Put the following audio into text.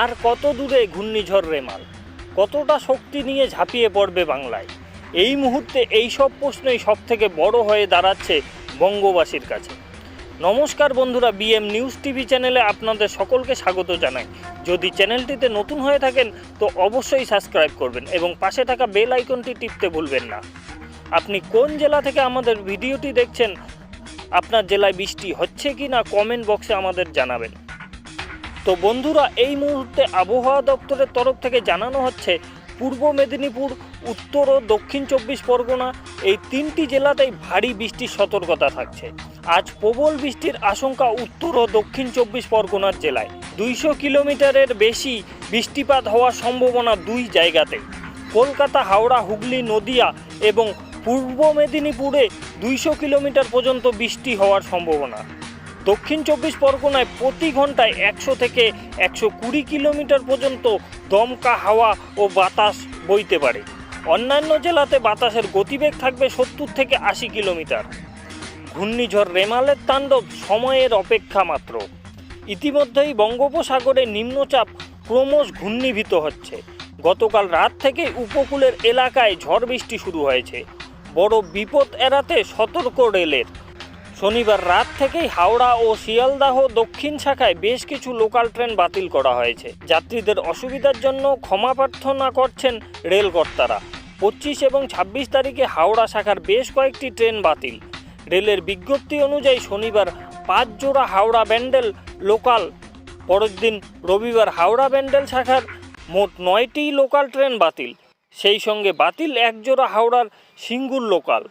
আর কত দূরে ঘূর্ণিঝড় রেমাল কতটা শক্তি নিয়ে ঝাঁপিয়ে পড়বে বাংলায়? এই মুহূর্তে এই সব প্রশ্নই সব থেকে বড় হয়ে দাঁড়াচ্ছে বঙ্গবাসীর কাছে। নমস্কার বন্ধুরা, বিএম নিউজ টিভি চ্যানেলে আপনাদের সকলকে স্বাগত জানাই। যদি চ্যানেলটিতে নতুন হয়ে থাকেন, তো অবশ্যই সাবস্ক্রাইব করবেন এবং পাশে থাকা বেল আইকনটি টিপতে ভুলবেন না। আপনি কোন জেলা থেকে আমাদের ভিডিওটি দেখছেন, আপনার জেলায় বৃষ্টি হচ্ছে কি না কমেন্ট বক্সে আমাদের জানাবেন। তো বন্ধুরা, এই মুহূর্তে আবহাওয়া দপ্তরের তরফ থেকে জানানো হচ্ছে, পূর্ব মেদিনীপুর, উত্তর ও দক্ষিণ চব্বিশ পরগনা, এই তিনটি জেলাতেই ভারী বৃষ্টির সতর্কতা থাকছে। আজ প্রবল বৃষ্টির আশঙ্কা উত্তর ও দক্ষিণ চব্বিশ পরগনার জেলায়। দুইশো কিলোমিটারের বেশি বৃষ্টিপাত হওয়ার সম্ভাবনা দুই জায়গাতে। কলকাতা, হাওড়া, হুগলি, নদিয়া এবং পূর্ব মেদিনীপুরে দুইশো কিলোমিটার পর্যন্ত বৃষ্টি হওয়ার সম্ভাবনা। দক্ষিণ চব্বিশ পরগনায় প্রতি ঘন্টায় একশো থেকে একশো কুড়ি কিলোমিটার পর্যন্ত দমকা হাওয়া ও বাতাস বইতে পারে। অন্যান্য জেলাতে বাতাসের গতিবেগ থাকবে সত্তর থেকে আশি কিলোমিটার। ঘূর্ণিঝড় রেমালের তাণ্ডব সময়ের অপেক্ষা মাত্র। ইতিমধ্যেই বঙ্গোপসাগরে নিম্নচাপ ক্রমশ ঘূর্ণীভূত হচ্ছে। গতকাল রাত থেকে উপকূলের এলাকায় ঝড় বৃষ্টি শুরু হয়েছে। বড় বিপদ এড়াতে সতর্ক রেলের শনিবার রাত থেকেই হাওড়া ও শিয়ালদাহ দক্ষিণ শাখায় বেশ কিছু লোকাল ট্রেন বাতিল করা হয়েছে। যাত্রীদের অসুবিধার জন্য ক্ষমা প্রার্থনা করছেন রেল কর্তারা পঁচিশ এবং ছাব্বিশ তারিখে হাওড়া শাখার বেশ কয়েকটি ট্রেন বাতিল। রেলের বিজ্ঞপ্তি অনুযায়ী শনিবার পাঁচ জোড়া হাওড়া ব্যান্ডেল লোকাল, পরের দিন রবিবার হাওড়া ব্যান্ডেল শাখার মোট নয়টি লোকাল ট্রেন বাতিল। সেই সঙ্গে বাতিল এক জোড়া হাওড়ার সিঙ্গুর লোকাল।